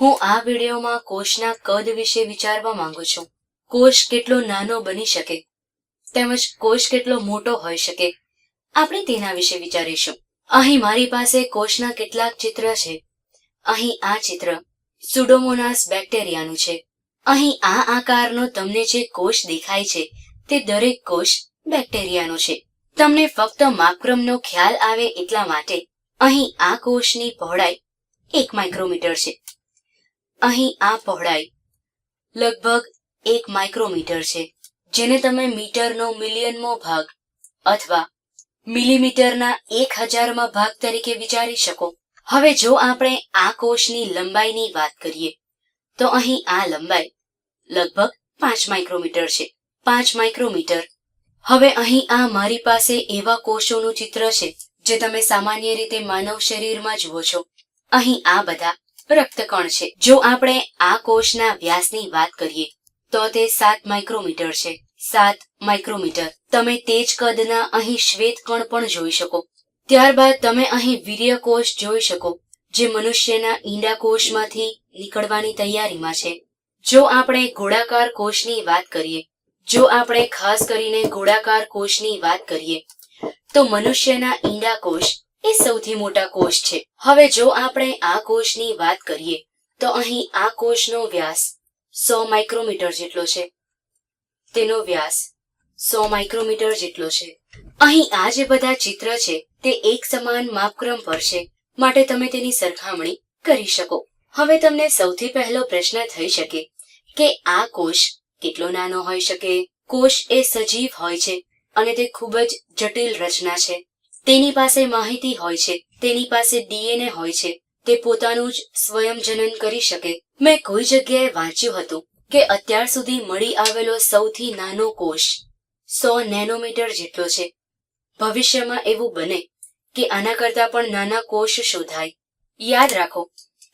હું આ વિડીયોમાં કોષના કદ વિશે વિચારવા માંગુ છું. કોષ કેટલો નાનો બની શકે? તેમજ કોષ કેટલો મોટો હોઈ શકે? આપણે તેના વિશે વિચારીશું. અહીં મારી પાસે કોષના કેટલાક ચિત્ર છે. અહીં આ ચિત્ર સુડોમોનાસ બેક્ટેરિયાનું છે. અહીં આ આકારનો તમને જે કોષ દેખાય છે, તે દરેક કોષ બેક્ટેરિયાનો છે. તમને ફક્ત માપક્રમનો ખ્યાલ આવે એટલા માટે અહીં આ કોષની પહોળાઈ એક માઇક્રોમીટર છે. અહીં આ પહોળાઈ લગભગ એક માઇક્રોમીટર છે, જેને તમે મીટરનો મિલિયનમો ભાગ અથવા મિલીમીટરના એક હજારમાં ભાગ તરીકે વિચારી શકો. હવે જો આપણે આ કોષની લંબાઈની વાત કરીએ, તો અહીં આ લંબાઈ લગભગ પાંચ માઇક્રોમીટર છે. પાંચ માઇક્રોમીટર. હવે અહીં આ મારી પાસે એવા કોષોનું ચિત્ર છે, જે તમે સામાન્ય રીતે માનવ શરીરમાં જુઓ છો. અહીં આ બધા રક્તકણ છે. જો આપણે આ કોષના વ્યાસની વાત કરીએ, તો તે સાત માઇક્રોમીટર છે. સાત માઇક્રોમીટર. તમે તે જ કદના અહીં શ્વેત કણ પણ જોઈ શકો. ત્યારબાદ તમે અહીં વીર્ય કોષ જોઈ શકો, જે મનુષ્યના ઈંડા કોષમાંથી નીકળવાની તૈયારીમાં છે. જો આપણે ગોળાકાર કોષની વાત કરીએ, જો આપણે ખાસ કરીને ગોળાકાર કોષની વાત કરીએ, તો મનુષ્યના ઈંડા કોષ એ સૌથી મોટા કોષ છે. હવે જો આપણે આ કોષની વાત કરીએ, તો અહીં આ કોષનો વ્યાસ સો માઇક્રોમીટર જેટલો છે. તેનો વ્યાસ સો માઇક્રોમીટર જેટલો છે. અહીં આ જે બધા ચિત્ર છે, તે એક સમાન માપક્રમ પર છે. માટે તમે તેની સરખામણી કરી શકો. હવે તમને સૌથી પહેલો પ્રશ્ન થઈ શકે કે આ કોષ કેટલો નાનો હોઈ શકે? કોષ એ સજીવ હોય છે, અને તે ખૂબ જ જટિલ રચના છે. તેની પાસે માહિતી હોય છે, તેની પાસે ડીએનએ હોય છે, તે પોતાનું જ સ્વયં જનન કરી શકે. મેં કોઈ જગ્યાએ વાંચ્યું હતું કે અત્યાર સુધી મળી આવેલો સૌથી નાનો કોષ સો નેનોમીટર જેટલો છે. ભવિષ્યમાં એવું બને કે આના કરતા પણ નાના કોષ શોધાય. યાદ રાખો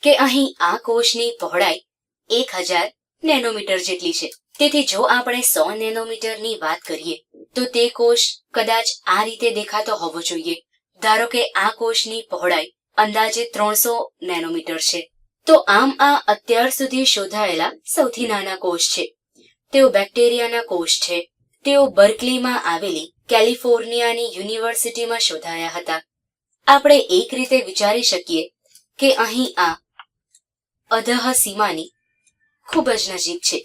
કે અહીં આ કોષની પહોળાઈ એક હજાર નેનોમીટર જેટલી છે. તેથી જો આપણે સો નેનોમીટરની વાત કરીએ, તો તે કોષ કદાચ આ રીતે દેખાતો હોવો જોઈએ. ધારો કે આ કોષની પહોળાઈ અંદાજે ત્રણસો નેનોમીટર છે. તો આમ આ અત્યાર સુધી શોધાયેલા સૌથી નાના કોષ છે. તેઓ બેક્ટેરિયાના કોષ છે. તેઓ બર્કલીમાં આવેલી કેલિફોર્નિયાની યુનિવર્સિટીમાં શોધાયા હતા. આપણે એક રીતે વિચારી શકીએ કે અહીં આ અધહ સીમાની ખૂબ જ નજીક છે.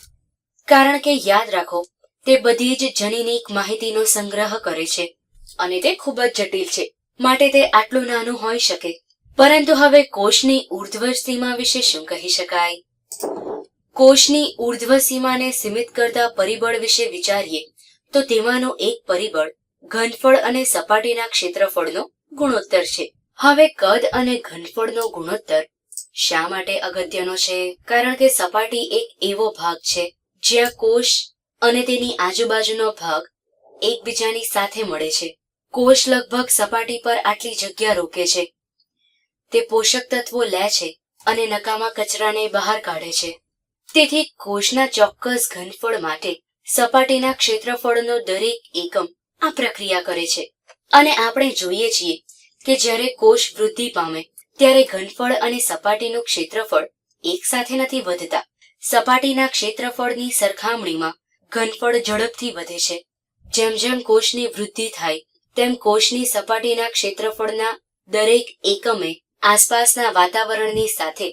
કારણ કે યાદ રાખો, તે બધી જ જનીનિક માહિતીનો સંગ્રહ કરે છે અને તે ખૂબ જ જટિલ છે. માટે તે આટલું નાનું હોઈ શકે. પરંતુ હવે કોષની ઉર્ધ્વ સીમા વિશે શું કહી શકાય? કોષની ઉર્ધ્વ સીમાને સીમિત કરતા પરિબળ વિશે વિચારીએ, તો તેમાંનું એક પરિબળ ઘનફળ અને સપાટીના ક્ષેત્રફળનો ગુણોત્તર છે. હવે કદ અને ઘનફળનો ગુણોત્તર શા માટે અગત્યનો છે? કારણ કે સપાટી એક એવો ભાગ છે, જ્યાં કોષ અને તેની આજુબાજુનો ભાગ એકબીજાની સાથે મળે છે. કોષ લગભગ સપાટી પર આટલી જગ્યા રોકે છે. તે પોષક તત્વો લે છે અને નકામા કચરાને બહાર કાઢે છે. તેથી કોષના ચોક્કસ ઘનફળ માટે સપાટીના ક્ષેત્રફળનો દરેક એકમ આ પ્રક્રિયા કરે છે. અને આપણે જોઈએ છીએ કે જ્યારે કોષ વૃદ્ધિ પામે ત્યારે ઘનફળ અને સપાટીનું ક્ષેત્રફળ એક સાથે નથી વધતા. સપાટીના ક્ષેત્રફળની સરખામણીમાં ઘનફળ ઝડપથી વધે છે. જેમ જેમ કોષની વૃદ્ધિ થાય, તેમ કોષની સપાટીના ક્ષેત્રફળના દરેક એકમે આસપાસના વાતાવરણની સાથે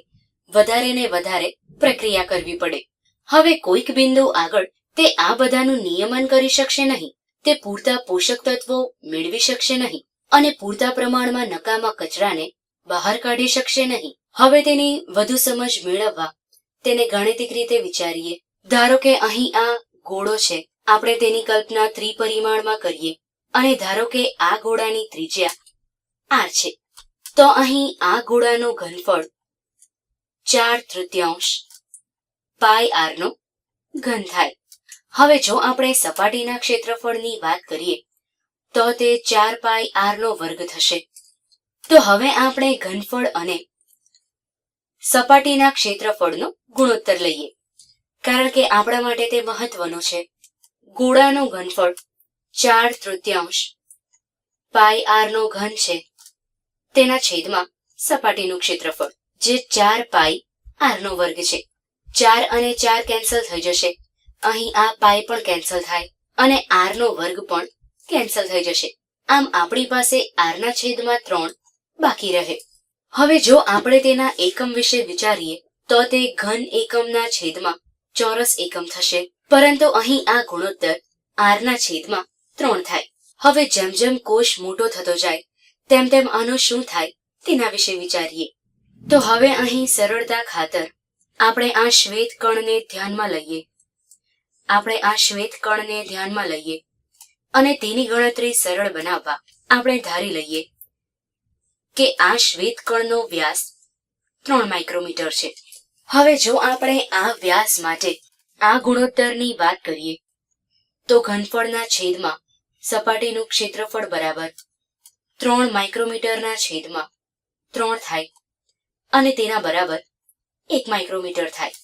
વધારે ને વધારે પ્રક્રિયા કરવી પડે. હવે કોઈક બિંદુ આગળ તે આ બધાનું નિયમન કરી શકશે નહીં. તે પૂરતા પોષક તત્વો મેળવી શકશે નહીં અને પૂરતા પ્રમાણમાં નકામા કચરાને બહાર કાઢી શકશે નહીં. હવે તેની વધુ સમજ મેળવવા તેને ગાણિતિક રીતે વિચારીએ. ધારો કે અહીં આ ગોળો છે, આપણે તેની કલ્પના ત્રિપરિમાણમાં કરીએ. અને ધારો કે આ ગોળાની ત્રિજ્યા આર છે, તો અહીં આ ગોળાનું ઘનફળ ચાર તૃતીયાંશ પાય આરનો ઘન થાય. હવે જો આપણે સપાટીના ક્ષેત્રફળની વાત કરીએ, તો તે ચાર પાય આરનો વર્ગ થશે. તો હવે આપણે ઘનફળ અને સપાટીના ક્ષેત્રફળનો ગુણોત્તર લઈએ. કારણ કે આપણા માટે તે મહત્વનું છે. ગોળાનું ઘનફળ ચાર તૃતીયાંશ પાય આરનો ઘન છે. તેના છેદમાં સપાટીનું ક્ષેત્રફળ, જે ચાર પાઈ આરનો વર્ગ છે. ચાર અને ચાર કેન્સલ થઈ જશે. અહીં આ પાય પણ કેન્સલ થાય અને આરનો વર્ગ પણ કેન્સલ થઈ જશે. આમ આપણી પાસે આરના છેદમાં ત્રણ બાકી રહે. હવે જો આપણે તેના એકમ વિશે વિચારીએ, તો તે ઘન એકમના છેદમાં ચોરસ એકમ થશે. પરંતુ અહીં આ ગુણોત્તર આરના છેદમાં ત્રણ થાય. હવે જેમ જેમ કોષ મોટો થતો જાય, તેમ તેમ આનો શું થાય, તેના વિશે વિચારીએ. તો હવે અહીં સરળતા ખાતર આપણે આ શ્વેત કણને ધ્યાનમાં લઈએ. આપણે આ શ્વેત કણને ધ્યાનમાં લઈએ અને તેની ગણતરી સરળ બનાવવા આપણે ધારી લઈએ. કે આ શ્વેત કણનો વ્યાસ ત્રણ માઇક્રોમીટર છે. હવે જો આપણે આ વ્યાસ માટે આ ગુણોત્તરની વાત કરીએ, તો ઘનફળના છેદમાં સપાટીનું ક્ષેત્રફળ બરાબર ત્રણ માઇક્રોમીટરના છેદમાં ત્રણ થાય અને તેના બરાબર એક માઇક્રોમીટર થાય.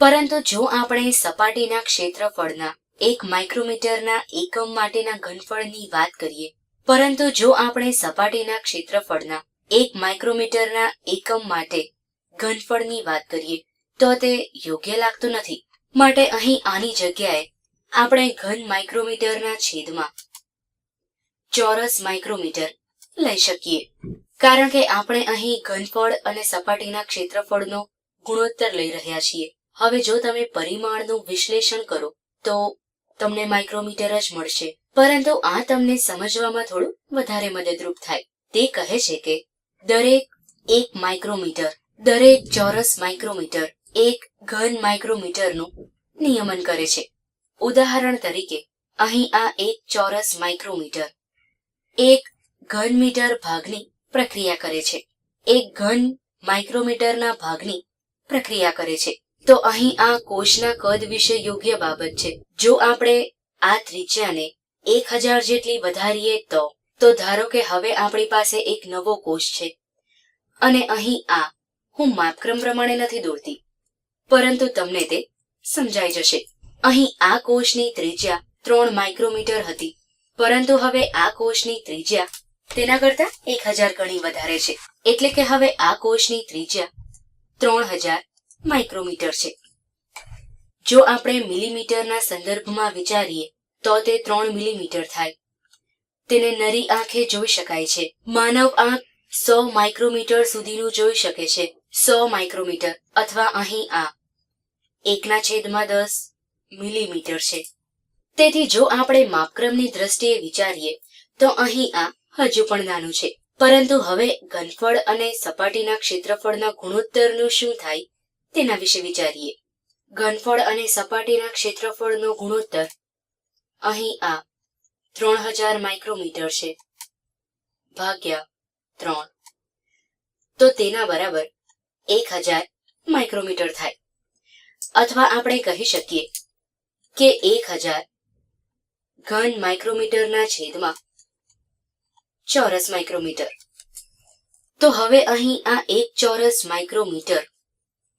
પરંતુ જો આપણે સપાટીના ક્ષેત્રફળના એક માઇક્રોમીટરના એકમ માટેના ઘનફળની વાત કરીએ પરંતુ જો આપણે સપાટીના ક્ષેત્રફળના એક માઇક્રોમીટરના એકમ માટે ઘનફળની વાત કરીએ, તો તે યોગ્ય લાગતું નથી. માટે અહીં આની જગ્યાએ આપણે ઘન માઇક્રોમીટરના છેદમાં ચોરસ માઇક્રોમીટર લઈ શકીએ. કારણ કે આપણે અહીં ઘનફળ અને સપાટીના ક્ષેત્રફળનો ગુણોત્તર લઈ રહ્યા છીએ. હવે જો તમે પરિમાણનું વિશ્લેષણ કરો, તો તમને માઇક્રોમીટર જ મળશે. પરંતુ આ તમને સમજવામાં થોડું વધારે મદદરૂપ થાય. તે કહે છે કે દરેક એક માઇક્રોમીટર, દરેક ચોરસ માઇક્રોમીટર, એક ઘન માઇક્રોમીટરનું નિયમન કરે છે. ઉદાહરણ તરીકે, અહીં આ એક ચોરસ માઇક્રોમીટર એક ઘન મીટર ભાગની પ્રક્રિયા કરે છે. એક ઘન માઇક્રોમીટરના ભાગની પ્રક્રિયા કરે છે. તો અહીં આ કોષના કદ વિશે યોગ્ય બાબત છે. જો આપણે આ ત્રિજ્યાને એક હજાર જેટલી વધારીએ તો તો ધારો કે હવે આપણી પાસે એક નવો કોષ છે. અને અહીં આ, હું માપક્રમ પ્રમાણે નથી દોરતી. પરંતુ તમને તે સમજાઈ જશે. અહીં આ કોષની ત્રિજ્યા ત્રણ માઇક્રોમીટર હતી. પરંતુ હવે આ કોષની ત્રિજ્યા તેના કરતા એક હજાર ગણી વધારે છે. એટલે કે હવે આ કોષની ત્રિજ્યા ત્રણ હજાર માઇક્રોમીટર છે. જો આપણે મિલીમીટરના સંદર્ભમાં વિચારીએ તો તે ત્રણ મિલીમીટર થાય. તેને નરી આંખે જોઈ શકાય છે. માનવ આંખ સો માઇક્રોમીટર સુધીનું જોઈ શકે છે. સો માઇક્રોમીટર અથવા અહીં આ. એકના છેદમાં દસ મિલીમીટર છે. તેથી જો આપણે માપક્રમની દ્રષ્ટિએ વિચારીએ, તો અહીં આ હજુ પણ નાનું છે. પરંતુ હવે ઘનફળ અને સપાટીના ક્ષેત્રફળના ગુણોત્તરનું શું થાય, તેના વિશે વિચારીએ. ઘનફળ અને સપાટીના ક્ષેત્રફળનો ગુણોત્તર અહીં આ ત્રણ હજાર માઇક્રોમીટર છે. ભાગ્યા ત્રણ. તો તેના બરાબર એક હજાર માઇક્રોમીટર થાય. અથવા આપણે કહી શકીએ કે એક હજાર ઘન માઇક્રોમીટરના છેદમાં ચોરસ માઇક્રોમીટર. તો હવે અહીં આ એક ચોરસ માઇક્રોમીટર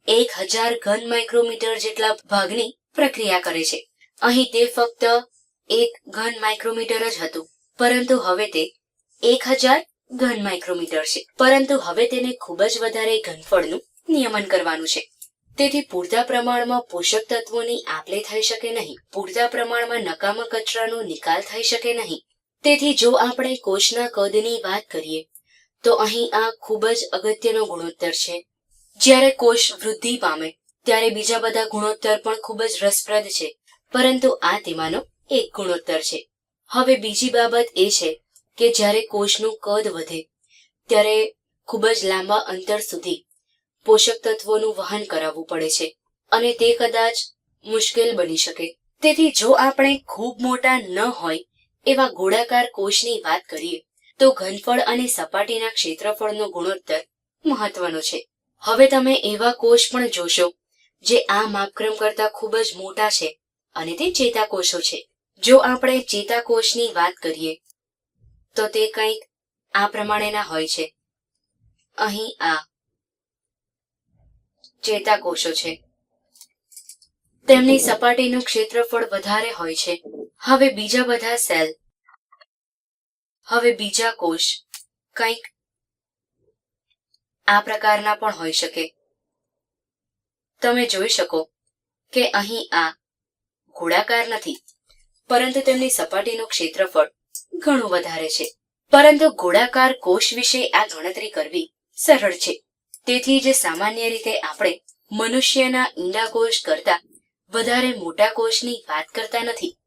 એક હજાર ઘન માઇક્રોમીટર જેટલા ભાગની પ્રક્રિયા કરે છે. અહીં તે ફક્ત એક ઘન માઇક્રોમીટર જ હતું. પરંતુ હવે તે એક હજાર ઘન માઇક્રોમીટર છે. પરંતુ હવે તેને ખૂબ જ વધારે ઘનફળનું નિયમન કરવાનું છે. તેથી પૂરતા પ્રમાણમાં પોષક તત્વોની આપલે થઈ શકે નહીં. પૂરતા પ્રમાણમાં નકામા કચરાનો નિકાલ થઈ શકે નહીં. તેથી જો આપણે કોષના કદની વાત કરીએ, તો અહીં આ ખૂબ જ અગત્યનો ગુણોત્તર છે. જ્યારે કોષ વૃદ્ધિ પામે, ત્યારે બીજા બધા ગુણોત્તર પણ ખૂબ જ રસપ્રદ છે. પરંતુ આ તેમાંનો એક ગુણોત્તર છે. હવે બીજી બાબત એ છે કે જ્યારે કોષનું કદ વધે, ત્યારે ખૂબ જ લાંબા અંતર સુધી પોષક તત્વોનું વહન કરાવવું પડે છે અને તે કદાચ મુશ્કેલ બની શકે. તેથી જો આપણે ખૂબ મોટા ન હોય એવા ગોળાકાર કોષની વાત કરીએ, તો ઘનફળ અને સપાટીના ક્ષેત્રફળનો ગુણોત્તર મહત્વનો છે. હવે તમે એવા કોષ પણ જોશો જે આ માપક્રમ કરતા ખૂબ જ મોટા છે અને તે ચેતાકોષો છે. જો આપણે ચેતાકોષની વાત કરીએ, તો તે કંઈક આ પ્રમાણેના હોય છે. અહીં આ ચેતાકોષો છે. તેમની સપાટીનું ક્ષેત્રફળ વધારે હોય છે. હવે બીજા બધા સેલ, હવે બીજા કોષ કંઈક આ પ્રકારના પણ હોઈ શકે. તમે જોઈ શકો કે અહીં આ ગોળાકાર નથી. પરંતુ તેમની સપાટીનું ક્ષેત્રફળ ઘણું વધારે છે. પરંતુ ગોળાકાર કોષ વિશે આ ગણતરી કરવી સરળ છે. તેથી જે સામાન્ય રીતે આપણે મનુષ્યના ઈંડા કોષ કરતા વધારે મોટા કોષની વાત કરતા નથી.